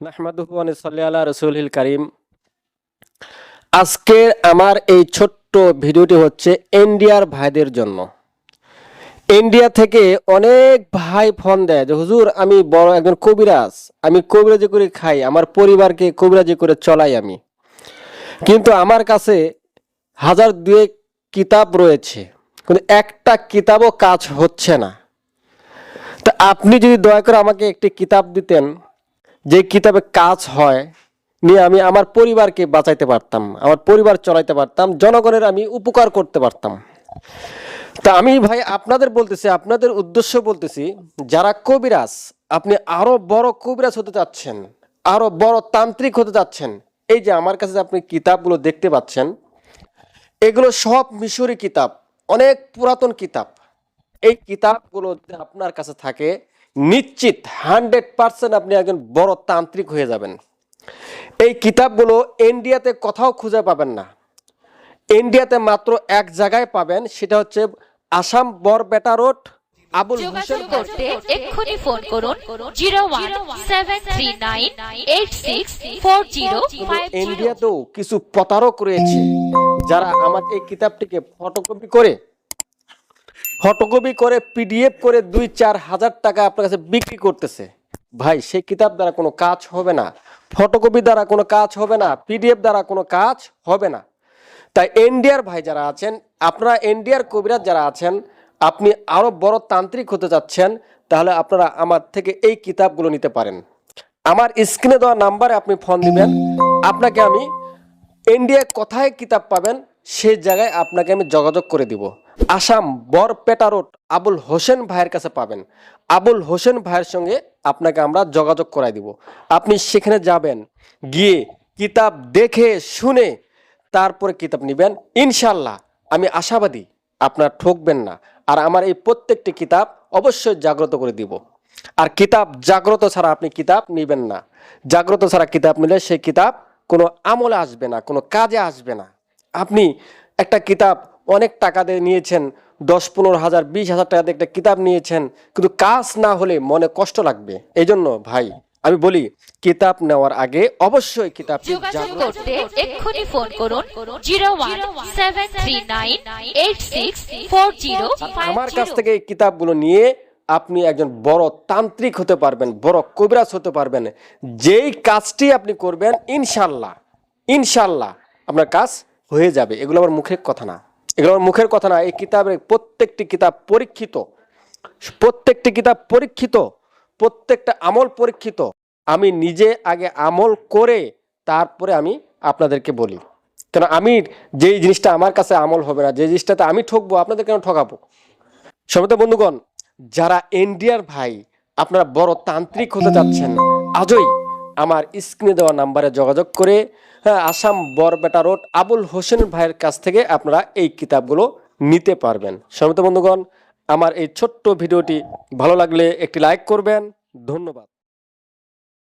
নাহমাদুহু ওয়া নুসাল্লি আলা রাসূলিল আজকের আমার এই ছোট্ট ভিডিওটি হচ্ছে ইন্ডিয়ার ভাইদের জন্য। ইন্ডিয়া থেকে অনেক ভাই ফোন দেয় যে, হুজুর, আমি বড় একজন কবিরাজ, আমি কবিরাজি করে খাই, আমার পরিবারকে কবিরাজি করে চলাই আমি। কিন্তু আমার কাছে হাজার দুয়েক কিতাব রয়েছে, কিন্তু একটা কিতাবও কাজ হচ্ছে না। তা আপনি যদি দয়া করে আমাকে একটি কিতাব দিতেন যে কিতাবে কাজ হয়, নিয়ে আমি আমার পরিবারকে বাঁচাইতে পারতাম, আমার পরিবার চলাইতে পারতাম, জনগণের আমি উপকার করতে পারতাম। তা আমি ভাই আপনাদের বলতেছি, আপনাদের উদ্দেশ্য বলতেছি, যারা কবিরাজ, আপনি আরও বড় কবিরাজ হতে চাচ্ছেন, আরও বড় তান্ত্রিক হতে চাচ্ছেন, এই যে আমার কাছে আপনি কিতাবগুলো দেখতে পাচ্ছেন, এগুলো সব মিশরি কিতাব, অনেক পুরাতন কিতাব। এই কিতাবগুলো আপনার কাছে থাকে নিশ্চিত হান্ড্রেড পার্সেন্ট আপনি একজন বড় তান্ত্রিক হয়ে যাবেন। এই কিতাবগুলো ইন্ডিয়াতে কোথাও খুঁজে পাবেন না। ইন্ডিয়াতে মাত্র এক জায়গায় পাবেন সেটা হচ্ছে আসাম বরবেটা রোড আবুল হোসেন যোগাযোগ করতে এক্ষুনি ফোন করুন zero one seven three nine eight six four zero ইন্ডিয়াতেও কিছু প্রতারক রয়েছে যারা আমার এই কিতাবটিকে ফটোকপি করে ফটোকপি করে, পিডিএফ করে দুই চার হাজার টাকা আপনার কাছে বিক্রি করতেছে। ভাই, সেই কিতাব দ্বারা কোনো কাজ হবে না। ফটোকপি দ্বারা কোনো কাজ হবে না, পিডিএফ দ্বারা কোনো কাজ হবে না। তাই এনডিআর ভাই যারা আছেন, আপনারা এনডিআর কবিরাজ যারা আছেন, আপনি আরও বড় তান্ত্রিক হতে চাচ্ছেন, তাহলে আপনারা আমার থেকে এই কিতাবগুলো নিতে পারেন। আমার স্ক্রিনে দেওয়া নাম্বারে আপনি ফোন দিবেন। আপনাকে আমি ইন্ডিয়ায় কোথায় কিতাব পাবেন, সেই জায়গায় আপনাকে আমি যোগাযোগ করে দিব। আসাম বরপেটা রোড আবুল হোসেন ভাইয়ের কাছে পাবেন। আবুল হোসেন ভাইয়ের সঙ্গে আপনাকে আমরা যোগাযোগ করাই দিব। আপনি সেখানে যাবেন, গিয়ে কিতাব দেখে, শুনে তারপরে কিতাব নেবেন। ইনশাল্লাহ আমি আশাবাদী আপনার ঠকবেন না। আর আমার এই প্রত্যেকটি কিতাব অবশ্যই জাগ্রত করে দিব। আর কিতাব জাগ্রত ছাড়া আপনি কিতাব নেবেন না। জাগ্রত ছাড়া কিতাব নিলে সেই কিতাব কোনো আমলে আসবে না, কোনো কাজে আসবে না। আপনি একটা কিতাব অনেক টাকা দিয়ে নিয়েছেন দশ পনেরো হাজার বিশ হাজার টাকা দিয়ে একটা কিতাব নিয়েছেন কিন্তু কাজ না হলে মনে কষ্ট লাগবে। এই জন্য ভাই আমি বলি কিতাব নেওয়ার আগে অবশ্যই কিতাব যোগাযোগ করতে এক্ষুনি ফোন করুন জিরো আমার কাছ থেকে এই কিতাবগুলো নিয়ে আপনি একজন বড় তান্ত্রিক হতে পারবেন বড় কবিরাজ হতে পারবেন। যেই কাজটি আপনি করবেন ইনশাল্লাহ ইনশাল্লাহ আপনার কাজ হয়ে যাবে। এগুলো আমার মুখের কথা না। এগুলো মুখের কথা না, এই কিতাবের প্রত্যেকটি কিতাব পরীক্ষিত, প্রত্যেকটি কিতাব পরীক্ষিত, প্রত্যেকটা আমল পরীক্ষিত। আমি নিজে আগে আমল করে তারপরে আমি আপনাদেরকে বলি। কেন আমি যেই জিনিসটা আমার কাছে আমল হবে না, যে জিনিসটাতে আমি ঠকবো, আপনাদের কেন ঠকাবো? সমিত বন্ধুগণ, যারা ইন্ডিয়ার ভাই, আপনারা বড় তান্ত্রিক হতে যাচ্ছেন আজই আমার স্ক্রিনে দেওয়া নাম্বারে যোগাযোগ করে হ্যাঁ, আসাম বরবেটা রোড আবুল হোসেন ভাইয়ের কাছ থেকে আপনারা এই কিতাবগুলো নিতে পারবেন। সমিত বন্ধুগণ আমার এই ছোট্ট ভিডিওটি ভালো লাগলে একটি লাইক করবেন। ধন্যবাদ।